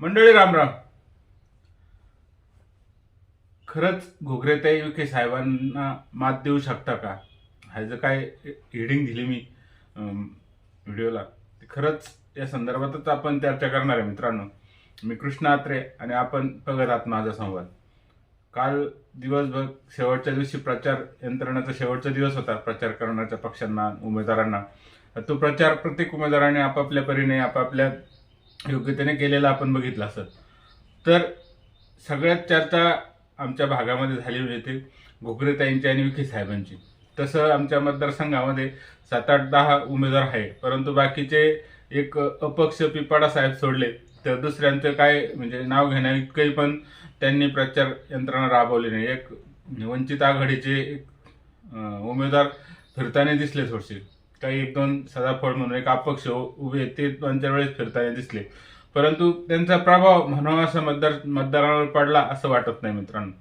मंडळी रामराम खरंच घोगरेताई विखे साहेबांना मात देऊ शकता का? ह्याचं काय हिडिंग दिली मी व्हिडिओला ते खरंच या संदर्भातच आपण चर्चा करणार आहे मित्रांनो. मी कृष्ण आत्रे आणि आपण बघत माझा संवाद. काल दिवसभर शेवटच्या दिवशी प्रचार यंत्रणाचा शेवटचा दिवस होता प्रचार करण्याच्या पक्षांना उमेदवारांना. तो प्रचार प्रत्येक उमेदवाराने आपापल्या परीने आपापल्या योग्यतेने केलेला आपण बघितला असत तर सगळ्यात चर्चा आमच्या भागामध्ये झाली होती ते घोगरेताईंची आणि विखे साहेबांची. तसं आमच्या मतदारसंघामध्ये सात आठ दहा उमेदवार आहे परंतु बाकीचे एक अपक्ष पिपाडा साहेब सोडले. तर दुसऱ्यांचं काय म्हणजे नाव घेण्या इतकंही पण त्यांनी प्रचार यंत्रणा राबवली नाही. एक वंचित आघाडीचे एक उमेदवार फिरताना दिसले थोडसे. काही एक दोन सदाफळ म्हणून एक अपक्ष उभे ते दोन चार वेळेस फिरताना दिसले. परंतु त्यांचा प्रभाव म्हणावा असा मतदार मतदारांवर पडला असं वाटत नाही मित्रांनो.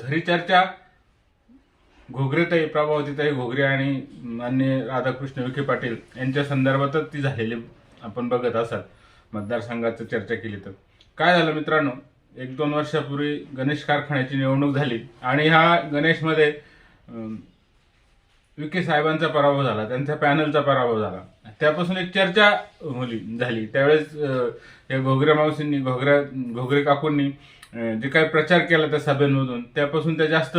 खरी चर्चा घोगरेताई प्रभावतीताई घोगरे आणि मान्य राधाकृष्ण विखे पाटील यांच्या संदर्भातच ती झालेली आपण बघत असाल मतदारसंघाचं चर्चा केली तर. काय झालं मित्रांनो? एक दोन वर्षापूर्वी गणेश कारखान्याची निवडणूक झाली आणि ह्या गणेशमध्ये विखे साहेबांचा पराभव झाला त्यांच्या पॅनलचा पराभव झाला. त्यापासून एक चर्चा होली झाली. त्यावेळेस या घोगरे मावशींनी घोगऱ्या घोगरे काकूंनी जे काही प्रचार केला त्या सभेमधून त्यापासून त्या जास्त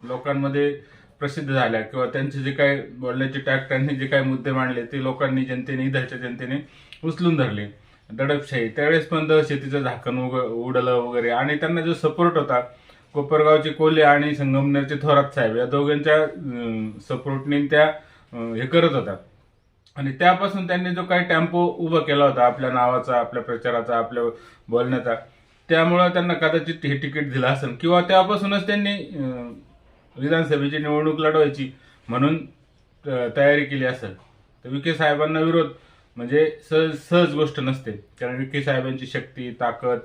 लोकांमध्ये प्रसिद्ध झाल्या किंवा त्यांचे जे काही बोलण्याचे टॅक्ट त्यांनी जे काही मुद्दे मांडले ते लोकांनी जनतेने इधरच्या जनतेने उचलून धरले. दडपशाही. त्यावेळेस पण दहशतीचं झाकण उग उडलं वगैरे. आणि त्यांना जो सपोर्ट होता कोपरगावचे कोल्हे आणि संगमनेरचे थोरात साहेब या दोघांच्या सपोर्टने त्या हे करत होता. आणि त्यापासून त्यांनी जो काही टेम्पो उभा केला होता आपल्या नावाचा आपल्या प्रचाराचा आपल्या बोलण्याचा त्यामुळं त्यांना कदाचित हे तिकीट दिलं असेल. किंवा त्यापासूनच त्यांनी विधानसभेची निवडणूक लढवायची म्हणून तयारी केली असेल. तर विखे साहेबांना विरोध म्हणजे सहज सहज गोष्ट नसते. कारण विखे साहेबांची शक्ती ताकद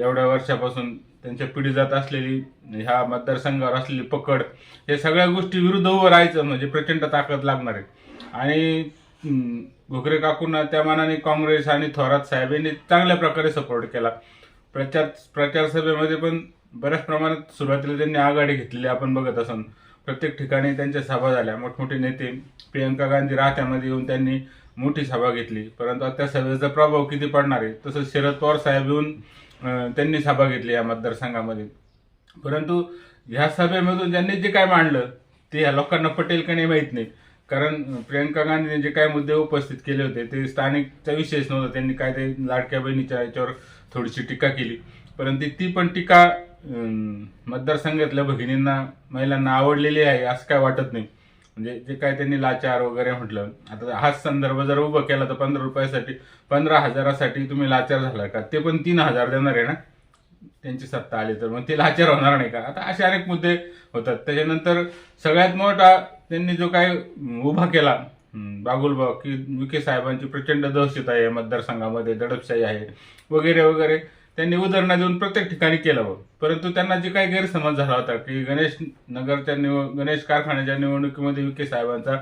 एवढ्या वर्षापासून त्यांच्या पिढी जात असलेली ह्या मतदारसंघावर असलेली पकड या सगळ्या गोष्टी विरुद्ध उभं राहायचं म्हणजे प्रचंड ताकद लागणार आहे. आणि घोगरे काकूंना त्या मानाने काँग्रेस आणि थोरात साहेब यांनी चांगल्या प्रकारे सपोर्ट केला. प्रचार प्रचार सभेमध्ये पण बऱ्याच प्रमाणात सुरुवातीला त्यांनी आघाडी घेतलेली आपण बघत असून. प्रत्येक ठिकाणी त्यांच्या सभा झाल्या. मोठमोठे नेते प्रियंका गांधी राहत्यामध्ये येऊन त्यांनी मोठी सभा घेतली. परंतु आता त्या सभेचा प्रभाव किती पडणार आहे? तसंच शरद पवार साहेब येऊन त्यांनी सभा घेतली या मतदारसंघामध्ये. परंतु ह्या सभेमधून ज्यांनी जे काय मांडलं ते ह्या लोकांना पटेल का नाही माहीत नाही. कारण प्रियंका गांधीने जे काय मुद्दे उपस्थित केले होते ते स्थानिकचा विशेष नव्हता. त्यांनी काय ते लाडक्या बहिणीच्या याच्यावर थोडीशी टीका केली. परंतु ती पण टीका मतदारसंघातल्या भगिनींना महिलांना आवडलेली आहे असं काय वाटत नाही. म्हणजे जे काय त्यांनी लाचार वगैरे म्हटलं आता हाच संदर्भ जर उभं केला तर पंधरा रुपयासाठी पंधरा हजारासाठी तुम्ही लाचार झाला का? ते पण तीन हजार देणार आहे ना? त्यांची सत्ता आली तर मग ते लाचार होणार नाही का? आता असे अनेक मुद्दे होतात. त्याच्यानंतर सगळ्यात मोठा त्यांनी जो काय उभा केला बागुलबाग की विखे साहेबांची प्रचंड दहशत आहे मतदारसंघामध्ये दडपशाही आहे वगैरे वगैरे. त्यांनी उदाहरणं देऊन प्रत्येक ठिकाणी केलं परंतु त्यांना जे काही गैरसमज झाला होता की गणेश नगरच्या निव गणेश कारखान्याच्या निवडणुकीमध्ये विखे साहेबांचा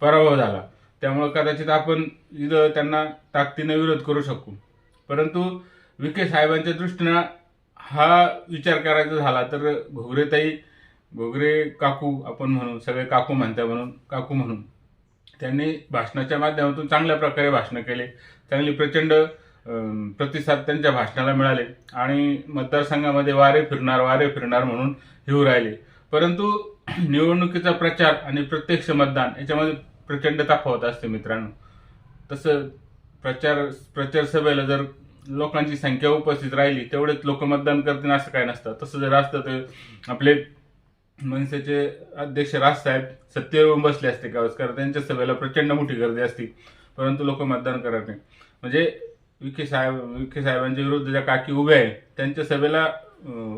पराभव झाला. त्यामुळे कदाचित आपण इथं त्यांना ताकदीनं विरोध करू शकू. परंतु विखे साहेबांच्या दृष्टीनं हा विचार करायचा झाला तर घोगरेताई घोगरे काकू आपण म्हणू सगळे काकू म्हणता म्हणून काकू म्हणून त्यांनी भाषणाच्या माध्यमातून चांगल्या प्रकारे भाषणं केले. चांगली प्रचंड प्रतिसाद त्यांच्या भाषणाला मिळाले आणि मतदारसंघामध्ये वारे फिरणार वारे फिरणार म्हणून येऊ राहिले. परंतु निवडणुकीचा प्रचार आणि प्रत्यक्ष मतदान याच्यामध्ये प्रचंड तफावत असते मित्रांनो. तसं प्रचार प्रचार सभेला जर लोकांची संख्या उपस्थित राहिली तेवढेच लोक मतदान करतील असं काय नसतं. तसं जर असतं तर आपले मनसेचे अध्यक्ष राजसाहेब सत्तेवर येऊन बसले असते गावस्कर. त्यांच्या सभेला प्रचंड मोठी गर्दी असती. परंतु लोक मतदान करत नाही. म्हणजे विखे साहेब विखे साहेबांच्या विरुद्ध ज्या काकी उभ्या आहे त्यांच्या सभेला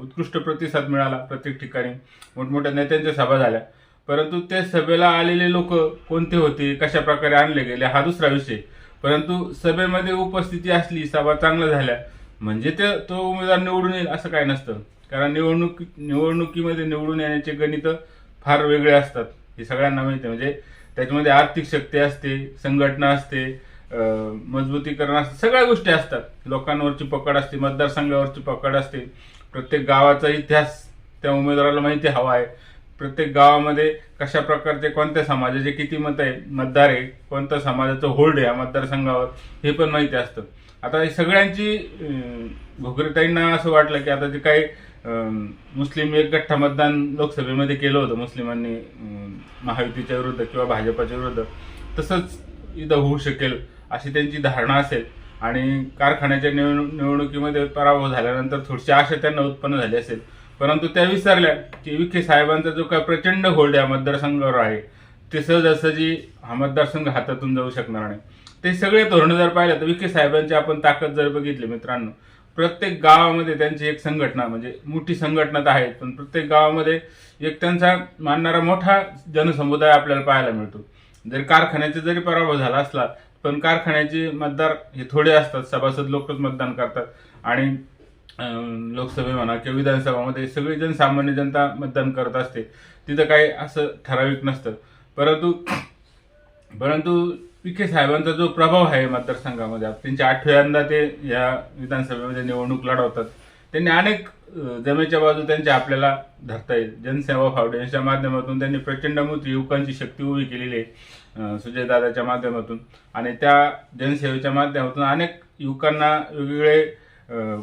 उत्कृष्ट प्रतिसाद मिळाला प्रत्येक ठिकाणी. मोठमोठ्या नेत्यांच्या सभा झाल्या. परंतु त्या सभेला आलेले लोक कोणते होते कशा प्रकारे आणले गेले हा दुसरा विषय. परंतु सभेमध्ये उपस्थिती असली सभा चांगल्या झाल्या. म्हणजे ते तो उमेदवार निवडून येईल असं काय नसतं. कारण निवडणूक निवडणुकीमध्ये निवडून येण्याचे गणित फार वेगळे असतात. हे सगळ्यांना माहिती आहे. म्हणजे त्याच्यामध्ये आर्थिक शक्ती असते संघटना असते मजबूतीकरण असतं. सगळ्या गोष्टी असतात. लोकांवरची पकड असते मतदारसंघावरची पकड असते. प्रत्येक गावाचा इतिहास त्या उमेदवाराला माहिती हवा आहे. प्रत्येक गावामध्ये कशा प्रकारचे कोणत्या समाजाचे किती मत आहे मतदार आहे कोणत्या समाजाचं होल्ड आहे या मतदारसंघावर हे पण माहिती असतं. आता सगळ्यांची घोगरेताईंना असं वाटलं की आता जे काही मुस्लिम एक गठ्ठा मतदान लोकसभेमध्ये केलं होतं मुस्लिमांनी महायुतीच्या विरुद्ध किंवा भाजपाच्या विरुद्ध तसंच इथं होऊ शकेल. अशी त्यांची धारणा असेल. आणि कारखान्याच्या निवड निवडणुकीमध्ये पराभव झाल्यानंतर थोडीशी आशा त्यांना उत्पन्न झाली असेल. परंतु त्या विसरल्या की विखे साहेबांचा जो काय प्रचंड होल्ड या मतदारसंघावर आहे ते सहजासहजी हा मतदारसंघ हातातून जाऊ शकणार नाही. ते सगळे धोरणं जर पाहिलं तर विखे साहेबांची आपण ताकद जर बघितली मित्रांनो प्रत्येक गावामध्ये त्यांची एक संघटना म्हणजे मोठी संघटना तर आहे पण प्रत्येक गावामध्ये एक त्यांचा मानणारा मोठा जनसमुदाय आपल्याला पाहायला मिळतो. जर कारखान्याचा जरी पराभव झाला असला पण कारखान्याचे मतदार हे थोडे असतात सभासद लोकच मतदान करतात. आणि लोकसभे म्हणा किंवा विधानसभामध्ये सगळी जनसामान्य जनता मतदान करत असते. तिथं काही असं ठराविक नसतं. परंतु परंतु विखे साहेबांचा जो प्रभाव आहे मतदारसंघामध्ये त्यांचे आठव्यांदा ते या विधानसभेमध्ये निवडणूक लढवतात. त्यांनी अनेक जमेच्या बाजू त्यांच्या आपल्याला धरता येईल. जनसेवा फाउंडेशनच्या माध्यमातून त्यांनी प्रचंड मोठी युवकांची शक्ती उभी केलेली आहे. सुजयदादाच्या माध्यमातून आणि त्या जनसेवेच्या माध्यमातून अनेक युवकांना वेगवेगळे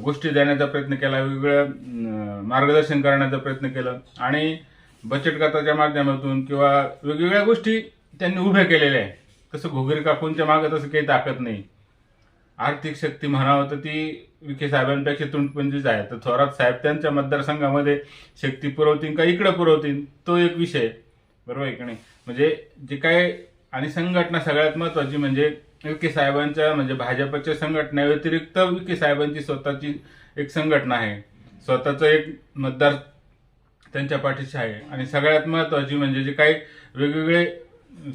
गोष्टी देण्याचा प्रयत्न केला वेगवेगळं मार्गदर्शन करण्याचा प्रयत्न केला आणि बचत गटाच्या माध्यमातून किंवा वेगवेगळ्या गोष्टी त्यांनी उभ्या केलेल्या आहे तसं घोगरी काकूंच्या मागे तसं काही ताकद नाही. आर्थिक शक्ती म्हणावं तर ती विखे साहेबांपेक्षा तुंडपंचीच आहे. तर थोरात साहेब त्यांच्या मतदारसंघामध्ये शक्ती पुरवतील का इकडं पुरवतील? तो एक विषय बरोबर आहे की नाही? म्हणजे जे काय आणि संघटना सगळ्यात महत्वाची म्हणजे विखे साहेबांच्या म्हणजे भाजपच्या संघटना व्यतिरिक्त विखे साहेबांची स्वतःची एक संघटना आहे. स्वतःचं एक मतदार त्यांच्या पाठीशी आहे. आणि सगळ्यात महत्वाची म्हणजे जे काही वेगवेगळे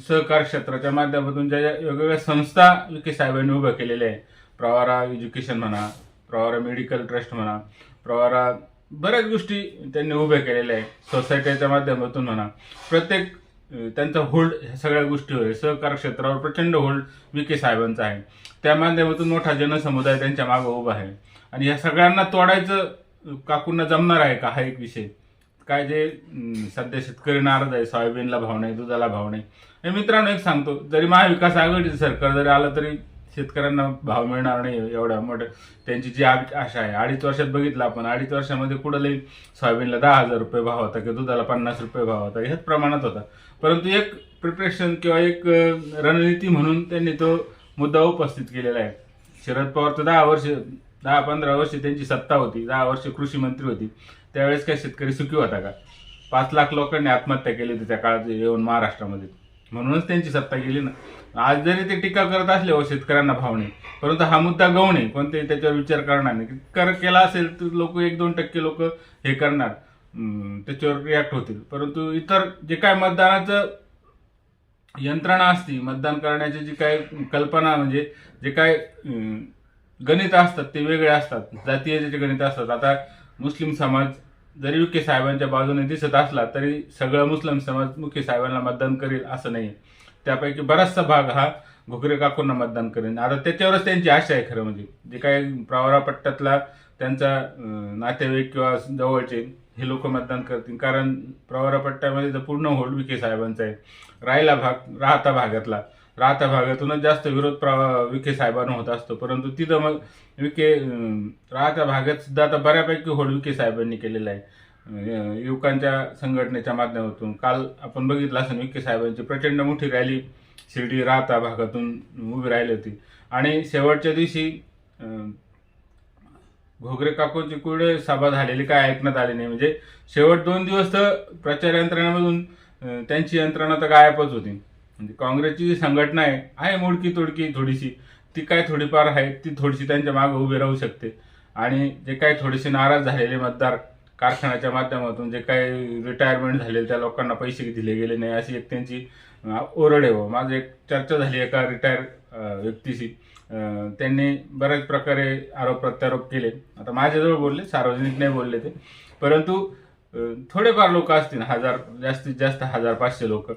सहकार क्षेत्राच्या माध्यमातून ज्या ज्या वेगवेगळ्या संस्था विखे साहेबांनी उभ्या केलेल्या आहे. प्रवारा एज्युकेशन म्हणा प्रवारा मेडिकल ट्रस्ट म्हणा प्रवारा बऱ्याच गोष्टी त्यांनी उभ्या केलेल्या आहे. सोसायटीच्या माध्यमातून म्हणा. प्रत्येक त्यांचा होल्ड ह्या सगळ्या गोष्टीवर आहे सहकार क्षेत्रावर प्रचंड होल्ड विखे साहेबांचा आहे. त्या माध्यमातून मोठा जनसमुदाय त्यांच्या मागं उभा आहे. आणि ह्या सगळ्यांना तोडायचं काकूंना जमणार आहे का? हा एक विषय. काय जे सध्या शेतकरी नाराज आहे सोयाबीनला भाव नाही दुधाला भाव नाही. हे मित्रांनो एक सांगतो जरी महाविकास आघाडीचं सरकार जरी आलं तरी शेतकऱ्यांना भाव मिळणार नाही एवढा मोठं त्यांची जी आ- आशा आहे अडीच वर्षात बघितलं आपण अडीच वर्षामध्ये कुठं सोयाबीनला दहा हजार रुपये भाव होता किंवा दुधाला पन्नास रुपये भाव होता ह्याच प्रमाणात होता. परंतु एक प्रिपरेशन किंवा एक रणनीती म्हणून त्यांनी तो मुद्दा उपस्थित केलेला आहे. शरद पवार तर दहा वर्ष दहा पंधरा वर्ष त्यांची सत्ता होती दहा वर्ष कृषी मंत्री होती. त्यावेळेस काय शेतकरी सुखी होता का? पाच लाख लोकांनी आत्महत्या केली होती त्या काळात येऊन महाराष्ट्रामध्ये. म्हणूनच त्यांची सत्ता गेली ना. आज जरी ते टीका करत असले हो शेतकऱ्यांना भावणे परंतु हा मुद्दा गौण आहे. कोणते त्याच्यावर विचार करणार नाही. कर केला असेल तर लोक एक दोन टक्के लोक हे करणार. त्याच्यावर रिॲक्ट होतील. परंतु इतर जे काय मतदानाचं यंत्रणा असती मतदान करण्याची जी काय कल्पना म्हणजे जे काय गणित असतात ते वेगळे असतात. जातीय जे गणित असतात. आता मुस्लिम समाज जरी युके साहेबांच्या बाजूने दिसत असला तरी सगळं मुस्लिम समाज मुख्य साहेबांना मतदान करेल असं नाही. त्यापैकी बराचसा भाग हा घुगरे काकूंना मतदान करेल आता त्याच्यावरच त्यांची आशा आहे खरं म्हणजे. जे काही प्रवारापट्ट्यातला त्यांचा नातेवाईक किंवा जवळचे हे लोक मतदान करतील. कारण प्रवारापट्ट्यामध्ये तर पूर्ण होल्ड विखे साहेबांचा आहे. राहिला भाग राहता भागातला. राहता भागातूनच जास्त विरोध प्रवा विखे साहेबांना होत असतो. परंतु तिथं मग विखे राहत्या भागात सुद्धा आता बऱ्यापैकी होळ विखे साहेबांनी केलेला आहे. युवकांच्या संघटनेच्या माध्यमातून. काल आपण बघितलं असं विखे साहेबांची प्रचंड मोठी रॅली शिर्डी राहता भागातून उभी राहिली होती. आणि शेवटच्या दिवशी घोगरे काकूची कुठे सभा झालेली काय ऐकण्यात आली नाही. म्हणजे शेवट दोन दिवस तर प्रचार यंत्रणेमधून त्यांची यंत्रणा तर गायबच होती. म्हणजे काँग्रेसची जी संघटना आहे आहे मोडकी तोडकी थोडीशी. ती काय थोडीफार आहे ती थोडीशी त्यांच्या मागे उभी राहू शकते. आणि जे काही थोडेसे नाराज झालेले मतदार कारखान्याच्या माध्यमातून जे काही रिटायरमेंट झालेले त्या लोकांना पैसे दिले गेले नाही अशी एक त्यांची ओरड आहे. बुवा. माझं एक चर्चा झाली एका रिटायर व्यक्तीशी. त्यांनी बऱ्याच प्रकारे आरोप प्रत्यारोप केले. आता माझ्याजवळ बोलले सार्वजनिक नाही बोलले ते. परंतु थोडेफार लोक असतील हजार जास्तीत जास्त हजार पाचशे लोक.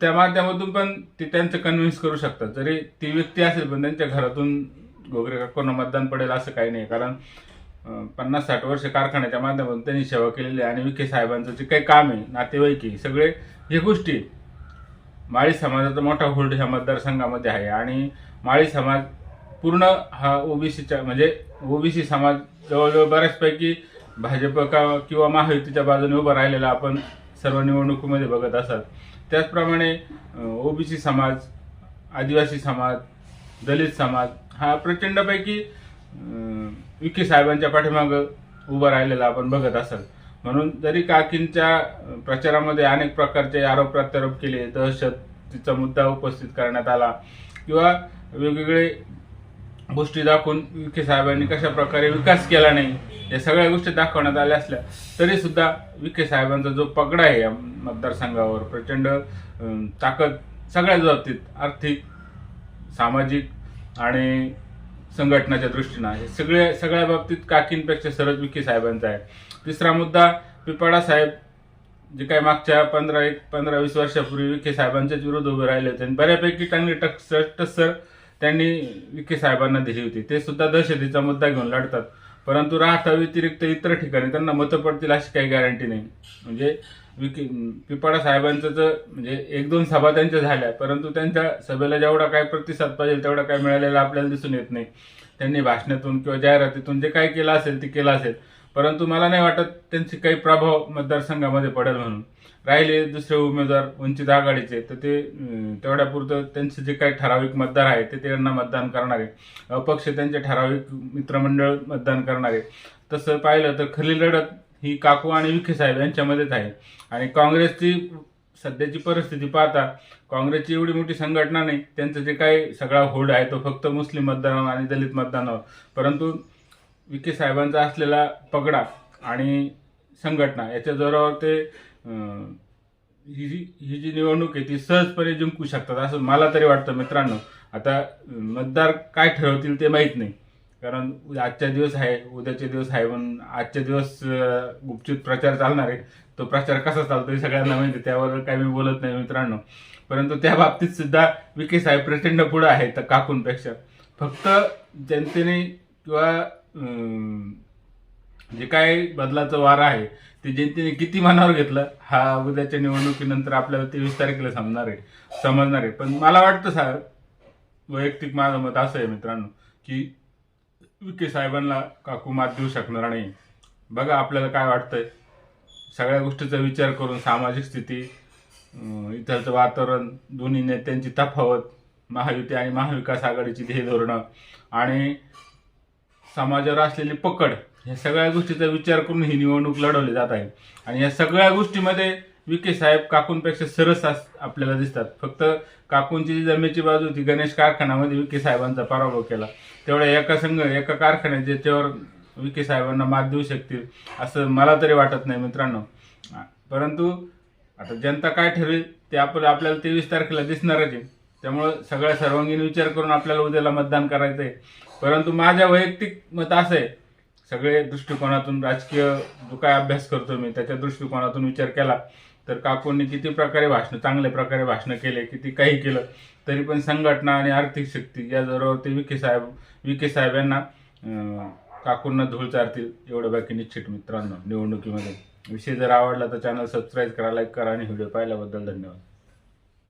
त्या माध्यमातून पण ते त्यांचं कन्व्हिन्स करू शकतात. जरी ती व्यक्ती असेल पण त्यांच्या घरातून गोगरे काकूंना मतदान पडेल असं काही नाही. कारण पन्नास साठ वर्ष कारखान्याच्या माध्यमातून त्यांनी सेवा केलेली आहे. आणि विखे साहेबांचं जे काही काम आहे नातेवाईक आहे सगळे हे गोष्टी माळी समाजाचा मोठा होल्ड ह्या मतदारसंघामध्ये आहे. आणि माळी समाज पूर्ण हा ओबीसीच्या म्हणजे ओबीसी समाज जवळजवळ बऱ्याचपैकी भाजप का किंवा महायुतीच्या बाजूने उभं राहिलेला आपण सर्व निवडणुकीमध्ये बघत असाल. त्याचप्रमाणे ओबीसी समाज आदिवासी समाज दलित समाज हा प्रचंडपैकी विखे साहेबांच्या पाठीमागं उभं राहिलेला आपण बघत असाल. म्हणून जरी काकींच्या प्रचारामध्ये अनेक प्रकारचे आरोप प्रत्यारोप केले दहशतीचा मुद्दा उपस्थित करण्यात आला किंवा वेगवेगळे गोष्टी दाखवून विखे साहेबांनी कशा प्रकारे विकास केला नाही या सगळ्या गोष्टी दाखवण्यात आल्या असल्या तरी सुद्धा विखे साहेबांचा जो पगडा आहे या मतदारसंघावर प्रचंड ताकद सगळ्याच बाबतीत आर्थिक सामाजिक आणि संघटनाच्या दृष्टीनं हे सगळे सगळ्या बाबतीत काकींपेक्षा सरज विखे साहेबांचा आहे. तिसरा मुद्दा पिपाडा साहेब जे काही मागच्या पंधरा एक पंधरा वीस वर्षापूर्वी विखे साहेबांच्याच विरोध उभे राहिले होते आणि बऱ्यापैकी चांगली टक्सर टसर त्यांनी विखे साहेबांना दिली होती. ते सुद्धा दहशतीचा मुद्दा घेऊन लढतात. परंतु राहता व्यतिरिक्त इतर ठिकाणी त्यांना मतं पडतील अशी काही गॅरंटी नाही. म्हणजे विखे पिपाडा साहेबांचं तर म्हणजे एक दोन सभा त्यांच्या झाल्या परंतु त्यांच्या सभेला जेवढा काय प्रतिसाद पाहिजे तेवढा काय मिळालेला आपल्याला दिसून येत नाही. त्यांनी भाषणातून किंवा जाहिरातीतून जे काही केलं असेल ते केलं असेल. परंतु मला नाही वाटत त्यांची काही प्रभाव मतदारसंघामध्ये पडेल म्हणून. राहिले दुसरे उमेदवार वंचित आघाडीचे तर ते तेवढ्यापुरतं त्यांचे जे काही ठराविक मतदार आहे ते त्यांना मतदान करणारे अपक्ष त्यांचे ठराविक मित्रमंडळ मतदान करणारे तसं पाहिलं तर खरी लढत ही काकू आणि विखे साहेब यांच्यामध्येच आहे. आणि काँग्रेसची सध्याची परिस्थिती पाहता काँग्रेसची एवढी मोठी संघटना नाही त्यांचं जे काही सगळा होल्ड आहे तो फक्त मुस्लिम मतदानावर आणि दलित मतदानावर. परंतु विखे साहेबांचा असलेला पगडा आणि संघटना याच्या जोरावर ते ही जी ही जी निवडणूक आहे ती सहजपणे जिंकू शकतात असं मला तरी वाटतं मित्रांनो. आता मतदार काय ठरवतील ते माहीत नाही. कारण आजच्या दिवस आहे उद्याचे दिवस आहे पण आजचे दिवस गुपचूप प्रचार चालणार आहे. तो प्रचार कसा चालतो हे सगळ्यांना माहिती आहे. त्यावर काही मी बोलत नाही मित्रांनो. परंतु त्या बाबतीत सुद्धा विके साहेब प्रचंड पुढं आहे तर काकूंपेक्षा. फक्त जनतेने किंवा जे काय बदलाचं वारं आहे ते जनतेने किती मनावर घेतलं हा उद्याच्या निवडणुकीनंतर आपल्याला तेवीस तारखेला समजणार आहे समजणार आहे. पण मला वाटतं साहेब वैयक्तिक माझं मत असं आहे मित्रांनो की विखे साहेबांना काकू मात देऊ शकणार नाही. बघा आपल्याला काय वाटतंय. सगळ्या गोष्टीचा विचार करून सामाजिक स्थिती इथलचं वातावरण दोन्ही नेत्यांची तफावत महायुती आणि महाविकास आघाडीची ध्येय धोरणं आणि समाजावर असलेली पकड ह्या सगळ्या गोष्टीचा विचार करून ही निवडणूक लढवली जात आहे. आणि या सगळ्या गोष्टीमध्ये विखे साहेब काकूंपेक्षा सरस अस- आपल्याला दिसतात. फक्त काकूंची जी जमेची बाजू होती गणेश कारखान्यामध्ये विखे साहेबांचा पराभव केला. तेवढ्या एका संघ एका कारखान्यात ज्याच्यावर विखे साहेबांना मात देऊ शकतील असं मला तरी वाटत नाही मित्रांनो. परंतु आता जनता काय ठरेल ते आपण आपल्याला तेवीस तारखेला दिसणारच आहे. त्यामुळं सगळ्या सर्वांगीण विचार करून आपल्याला उद्याला मतदान करायचं आहे परंतु माझ्या वैयक्तिक मत असं आहे सगळे दृष्टिकोनातून राजकीय जो काय अभ्यास करतो मी त्याच्या दृष्टिकोनातून विचार केला तर काकूंनी किती प्रकारे भाषणं चांगल्या प्रकारे भाषणं केले किती काही केलं तरी पण संघटना आणि आर्थिक शक्ती या जोरावर ते विखे साहेब विखे साहेब यांना काकूंना धूळ चारतील एवढं बाकी निश्चित मित्रांनो निवडणुकीमध्ये. विषय जर आवडला तर चॅनल सबस्क्राईब करा लाईक करा आणि व्हिडिओ पाहिल्याबद्दल धन्यवाद.